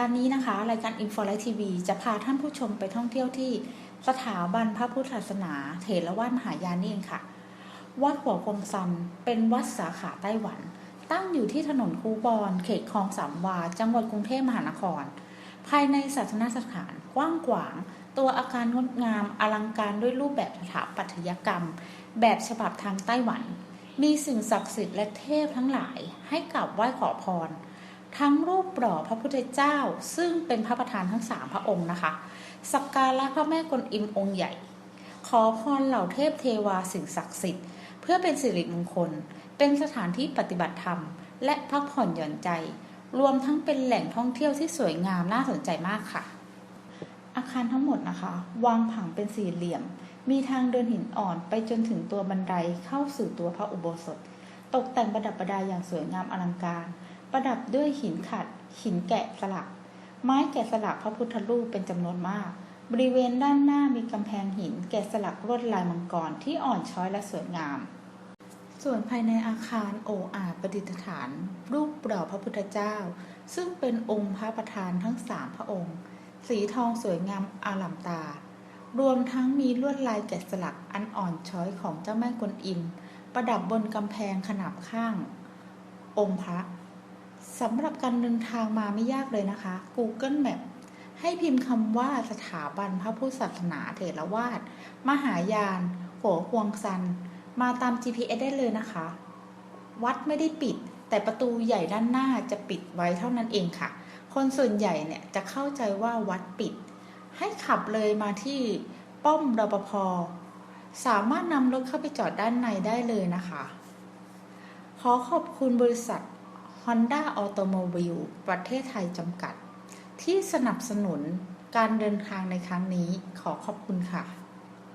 ดาห์นี้นะคะ รายการ Info Live TV จะพาท่านผู้ชมไปท่องเที่ยวที่สถาบันพระพุทธศาสนา เถรวาทมหายานนี่เองค่ะ วัดหัวคงซันเป็นวัดสาขาไต้หวัน ตั้งอยู่ที่ถนนคูบอนเขตคลองสามวา จังหวัดกรุงเทพมหานคร ภายในศาสนสถานกว้างขวาง ตัวอาคารงดงามอลังการด้วยรูปแบบสถาปัตยกรรม แบบฉบับทางไต้หวัน มีสิ่งศักดิ์สิทธิ์และเทพทั้งหลายให้กราบไหว้ขอพร ทั้งรูปหล่อพระพุทธเจ้า ซึ่งเป็นพระประธานทั้งสามพระองค์นะคะสักการะพระแม่กวนอิมองค์ใหญ่ ขอพรเหล่าเทพเทวาสิ่งศักดิ์สิทธิ์ เพื่อเป็นสิริมงคล เป็นสถานที่ปฏิบัติธรรม และพักผ่อนหย่อนใจ รวมทั้งเป็นแหล่งท่องเที่ยวที่สวยงามน่าสนใจมากค่ะ อาคารทั้งหมดนะคะ วางผังเป็นสี่เหลี่ยม มีทางเดินหินอ่อนไปจนถึงตัวบันไดเข้าสู่ตัวพระอุโบสถ ตกแต่งประดับประดาอย่างสวยงามอลังการ ประดับด้วยหินขัด หินแกะสลัก ไม้แกะสลักพระพุทธรูปเป็นจำนวนมาก บริเวณด้านหน้ามีกำแพงหินแกะสลักลวดลายมังกรที่อ่อนช้อยและสวยงาม ส่วนภายในอาคารโออาประดิษฐาน รูปหล่อพระพุทธเจ้า ซึ่งเป็นองค์พระประธานทั้งสามพระองค์ สีทองสวยงามอาลามตา รวมทั้งมีลวดลายแกะสลักอันอ่อนช้อยของเจ้าแม่กวนอิมประดับบนกำแพงขนาบข้าง องค์พระ สำหรับการเดินทางมาไม่ยากเลยนะคะ Google Map ให้พิมพ์คำว่าสถาบันพระพุทธศาสนาเถรวาทมหายานหัวฮวงซัน มาตาม GPS ได้เลยนะคะ วัดไม่ได้ปิด แต่ประตูใหญ่ด้านหน้าจะปิดไว้เท่านั้นเองค่ะ คนส่วนใหญ่เนี่ยจะเข้าใจว่าวัดปิด ให้ขับเลยมาที่ป้อมรปภสามารถนำรถเข้าไปจอดด้านในได้เลยนะคะ ขอขอบคุณบริษัท Honda Automobile ประเทศไทยจำกัด ที่สนับสนุนการเดินทางในครั้งนี้ขอขอบคุณค่ะ